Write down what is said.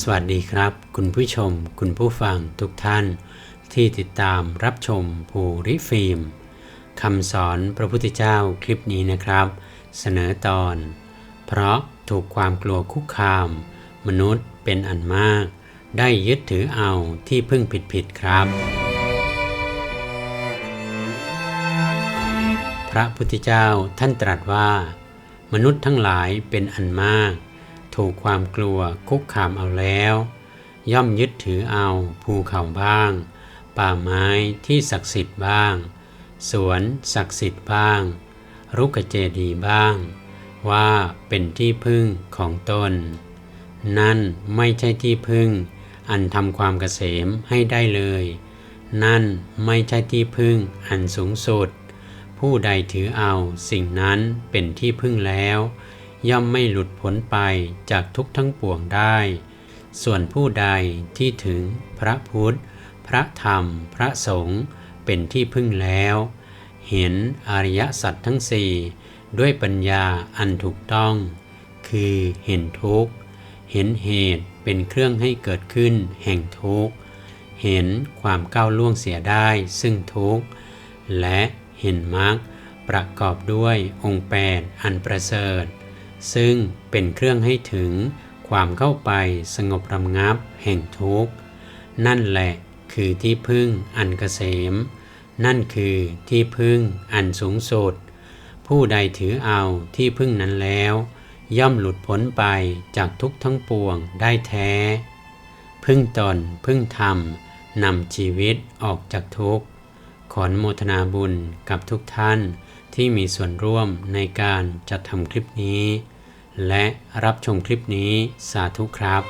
สวัสดีครับ คุณผู้ชม คุณผู้ฟังทุกท่าน ที่ติดตามรับชมภูริฟิล์มคำสอนพระพุทธเจ้าคลิปนี้นะครับ เสนอตอน เพราะถูกความกลัวคุกคาม มนุษย์เป็นอันมาก ได้ยึดถือเอาที่พึ่งผิดๆครับ พระพุทธเจ้าท่านตรัสว่า มนุษย์ทั้งหลายเป็นอันมาก ถูกความกลัวคุกคามเอาแล้ว ย่อมยึดถือเอาภูเขาบ้าง ป่าไม้ที่ศักดิ์สิทธิ์บ้าง สวนศักดิ์สิทธิ์บ้าง รุกเจดีบ้าง ว่าเป็นที่พึ่งของตน นั่นไม่ใช่ที่พึ่ง อันทำความเกษมให้ได้เลย นั่นไม่ใช่ที่พึ่งอันสูงสุด ผู้ใดถือเอาสิ่งนั้นเป็นที่พึ่งแล้ว ย่อมไม่หลุดพ้นไปจากทุกทั้งปวงได้ ส่วนผู้ใดที่ถึงพระพุทธ พระธรรม พระสงฆ์เป็นที่พึ่งแล้ว เห็นอริยสัจทั้งสี่ด้วยปัญญาอันถูกต้อง คือเห็นทุกข์ เห็นเหตุเป็นเครื่องให้เกิดขึ้นแห่งทุกข์ เห็นความก้าวล่วงเสียได้ซึ่งทุกข์ และเห็นมรรคประกอบด้วยองค์แปดอันประเสริฐ ซึ่งเป็นเครื่องให้ถึงความเข้าไปสงบรำงับแห่งทุกข์ นั่นแหละคือที่พึ่งอันเกษม นั่นคือที่พึ่งอันสูงสุด ผู้ใดถือเอาที่พึ่งนั้นแล้ว ย่อมหลุดพ้นไปจากทุกข์ทั้งปวงได้แท้ พึ่งตนพึ่งธรรมนำชีวิตออกจากทุกข์ ขอนโมทนาบุญกับทุกท่าน ที่มีส่วนร่วมในการจัดทำคลิปนี้ และรับชมคลิปนี้สาธุครับ